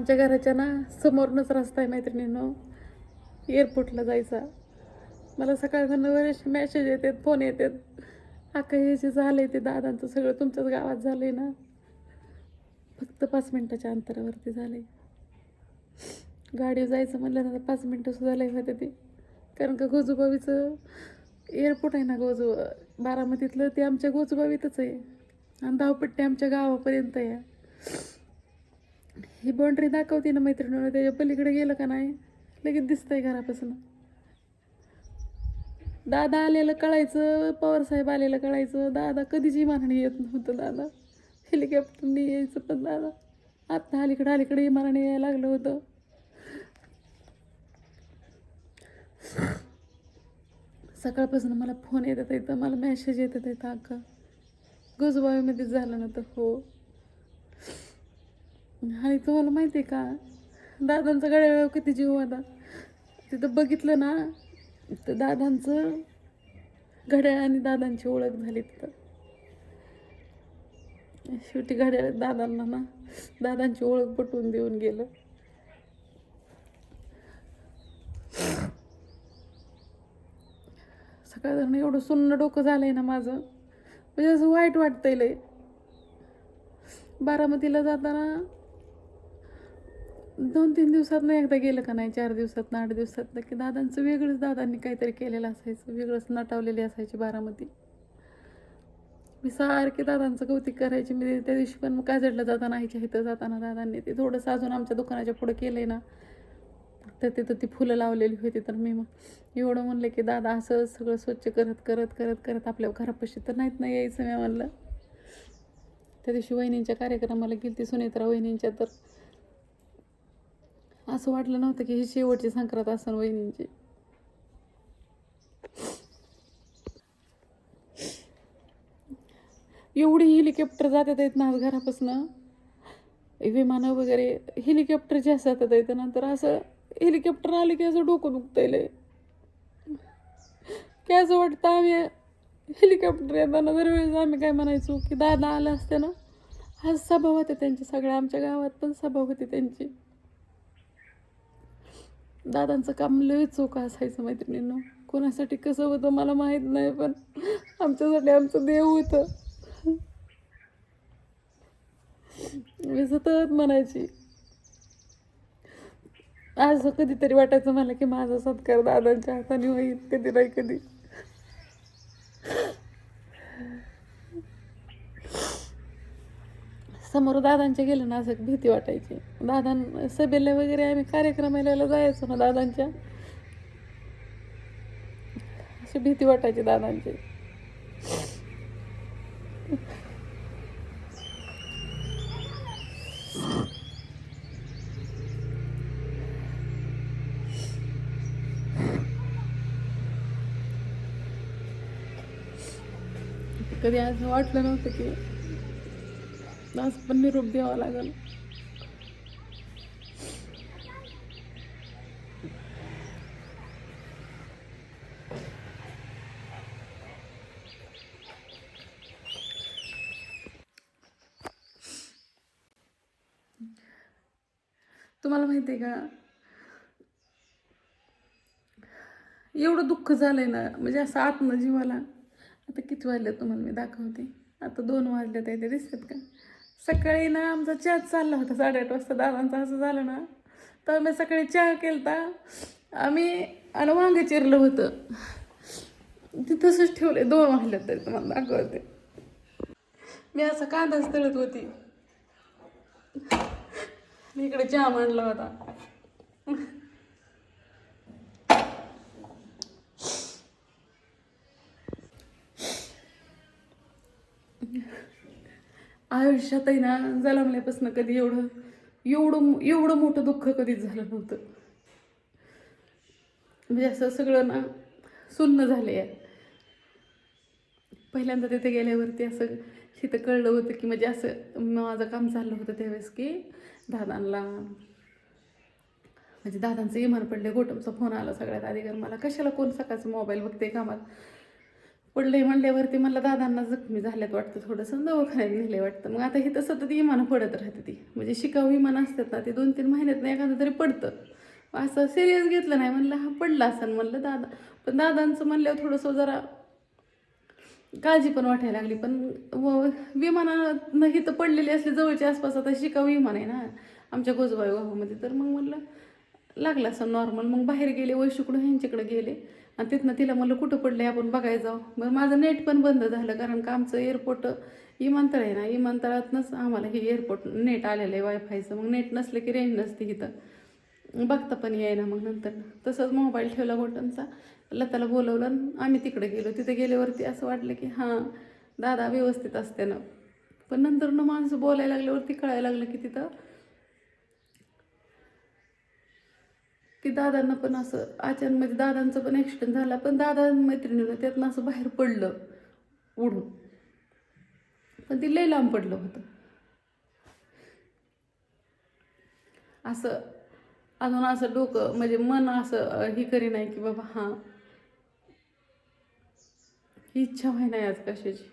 आमच्या घराच्या ना समोरूनच रस्ता आहे मैत्रिणीनं. एअरपोर्टला जायचा. मला सकाळकडनं बरेचसे मॅसेज येतात फोन येतात. अका हे जे झालं आहे ते दादांचं सगळं तुमच्याच गावात झालं आहे ना. फक्त पाच मिनटाच्या अंतरावरती झालं आहे गाडीवर जायचं म्हणलं ना तर पाच मिनटंसुद्धा लई होते ते. कारण का गोजूबावीचं एअरपोर्ट आहे ना गोजू बारामतीतलं ते आमच्या गोजूबावीतच आहे. आणि धावपट्टी आमच्या गावापर्यंत आहे. ही बाउंड्री दाखवते ना मैत्रिणीनं त्याच्या पलीकडे गेलं का नाही? लगेच दिसतंय घरापासून. दादा आलेलं कळायचं पवारसाहेब आलेलं कळायचं. दादा कधीची मारणी येत नव्हतं दादा. हेलिकॉप्टरने यायचं पण दादा. आत्ता अलीकडे अलीकडे मारणी यायला लागलं होतं. सकाळपासून मला फोन येतात येतं मला मेसेज येतात येतं अक्का गोजबावीमध्येच झालं ना तर हो. आणि तुम्हाला माहिती आहे का? दादांचा गड्या किती जीव होता. तिथं बघितलं ना तर दादांचं घड्याळ आणि दादांची ओळख झाली तिथं. शेवटी घड्याळ दादांना ना दादांची ओळख पटवून देऊन गेलं. सकाळ एवढं सुन्न डोकं झालंय ना माझं. म्हणजे असं वाईट वाटतंय लय. बारामतीला जाताना दोन तीन दिवसात एकदा गेलं का नाही? चार दिवसात आठ दिवसात की दादांचं वेगळंच दादांनी काहीतरी केलेलं असायचं वेगळंच नटावलेली असायची बारामती. मी सारखे दादांचं कौतिक करायचे. मी त्या दिवशी पण मग काजडला जाताना आईच्या इथं जाताना दादांनी ते थोडंसं अजून आमच्या दुकानाच्या पुढं केलंय ना तर तिथं ती फुलं लावलेली होती. तर मी मग एवढं म्हणलं की दादा असं सगळं स्वच्छ करत करत करत करत आपल्या घरापाशी तर नाहीत नाही यायचं मी म्हणलं. त्या दिवशी वहिनींच्या कार्यक्रमाला गेली ती सुनेत्रा वहिनींच्या तर असं वाटलं नव्हतं की ही शेवटची संक्रांत असन वहिनींची. एवढी हेलिकॉप्टर जातात येत ना आज घरापासनं. विमानं वगैरे हेलिकॉप्टर जे असतात ना नंतर असं हेलिकॉप्टर आले की असं डोकं दुखतंय की असं वाटतं आम्ही हेलिकॉप्टर येताना दरवेळेस आम्ही काय म्हणायचो की दादा आलं असते ना आज सभा होते त्यांची सगळ्या आमच्या गावात पण सभा होती त्यांची. दादांचं काम लय चोख असायचं मैत्रिणींनो. कोणासाठी कसं होतं मला माहीत नाही पण आमच्यासाठी आमचं देव होतं. मी सतत म्हणायची. आज कधीतरी वाटायचं मला की माझा सत्कार दादांच्या हाताने होईल कधी नाही कधी. समोर दादांच्या गेलं ना असं भीती वाटायची. दादां सभेला वगैरे आम्ही कार्यक्रमाला जायचो ना दादांच्या. अशी भीती वाटायची दादांची. कधी असं वाटलं नव्हतं की आज पण निरोप द्यावा लागेल. तुम्हाला माहिती आहे का? एवढं दुःख झालंय ना म्हणजे असं आतनं जीवाला. आता किती वाजले तुम्हाला मी दाखवते. आता दोन वाजले ते दिसतात का? सकाळी ना आमचा चहा चालला होता साडेआठ वाजता दादांचा असं झालं ना तर मी सकाळी चहा केलता. आम्ही आणि वांगे चिरलं होतं. ते तसंच ठेवले दोन वाजले तरी तुम्हाला दाखवते. मी असं कांदाच तळत होती. मी इकडे चहा मांडला होता. आयुष्यातही ना जलमल्यापासून कधी एवढं एवढं एवढं मोठं दुःख कधीच झालं नव्हतं. म्हणजे असं सगळं ना सुन्न झालं आहे पहिल्यांदा तिथे गेल्यावरती असं तिथं कळलं होतं की म्हणजे असं माझं काम चाललं होतं त्यावेळेस की दादांना म्हणजे दादांचं इमान पडले गोटमचा फोन आला सगळ्यात आधी. कारण मला कशाला कोण सकाळचं मोबाईल बघते कामात? पडले म्हणल्यावरती मला दादांना जखमी झाल्यात वाटतं थोडंसं दवाखान्यात नेले वाटतं. मग आता हे तर सतत इमानं पडत राहते ती. म्हणजे शिकाऊ विमान असतात ना ते दोन तीन महिन्यात एखादं तरी पडतं. असं सिरियस घेतलं नाही म्हणलं हा पडला असं म्हणलं दादा. पण दादांचं म्हणल्यावर थोडंसं जरा काळजी पण वाटायला लागली. पण व विमानानं हे तर पडलेली असली जवळच्या आसपास आता शिकाऊ विमान आहे ना आमच्या गोजबाई वाहूमध्ये तर मग म्हणलं लागला असं नॉर्मल मग बाहेर गेले वैशिकडून ह्यांच्याकडे गेले. आणि तिथनं तिला म्हणलं कुठं पडलं आहे आपण बघायला जाऊ. मग माझं नेट पण बंद झालं कारण का आमचं एअरपोर्ट विमानतळ आहे ना विमानतळातनंच आम्हाला हे एअरपोर्ट नेट आलेलं आहे वायफायचं मग नेट नसलं की रेंज नसते इथं. बघता पण यायना मग नंतर. तसंच मोबाईल ठेवला बटनचा लताला बोलवलं आणि आम्ही तिकडे गेलो. तिथे गेल्यावरती असं वाटलं की हां दादा व्यवस्थित असते ना. पण नंतर न माणसं बोलायला लागल्यावरती कळायला लागलं की तिथं की दादांना पण असं अचानक म्हणजे दादांचं पण ॲक्सिडेंट झाला पण दादा मैत्रिणीनं त्यातनं असं बाहेर पडलं उडून. पण ती लय लांब पडलं होतं. असं अजून असं डोकं म्हणजे मन असं हे करी नाही की बाबा हां. ही इच्छा व्हाय नाही आज कशाची.